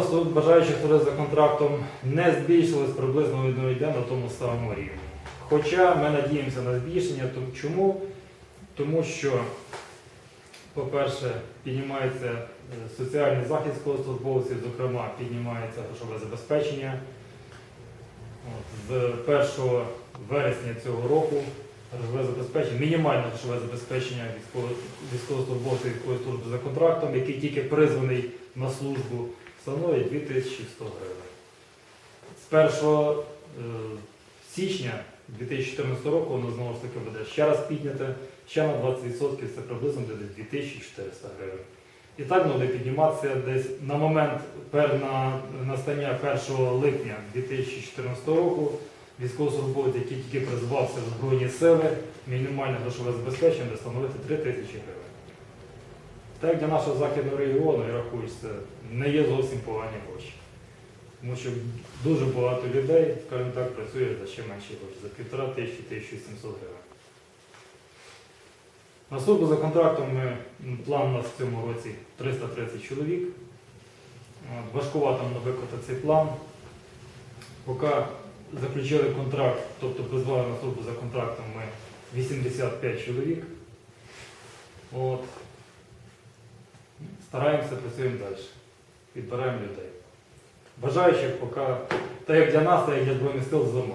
Бажаючих хто за контрактом не збільшилось приблизно одного йде на тому самому рівні. Хоча ми надіємося на збільшення. Чому? Тому що, по-перше, піднімається е, соціальний захист військовослужбовців, зокрема, піднімається грошове забезпечення. От, з 1 вересня цього року грошове забезпечення, мінімальне грошове забезпечення військово- військовослужбовців військової служби за контрактом, який тільки призваний на службу, становить 2100 гривень. З 1 е, січня 2014 року воно знову ж таки буде ще раз підняте, ще на 20%, це приблизно буде 2400 гривень. І так буде підніматися десь на момент на настання 1 липня 2014 року військовослужбовець, який тільки призвався в Збройні сили, мінімальне грошове забезпечення буде становити 3 тисячі гривень. Як для нашого західного регіону, я рахую, це не є зовсім погані гроші. Тому що дуже багато людей, скажімо так, працює за ще менші гроші, за півтора тисячі, 1700 гривень. На службу за контрактом ми, план у нас в цьому році 330 чоловік. Важкувато нам виконати цей план. Поки заключили контракт, тобто призвали на службу за контрактом ми 85 чоловік. От. Стараємося, працюємо далі. Підбираємо людей. Бажаючих поки, так як для нас, так як для Збройних сил, звернути.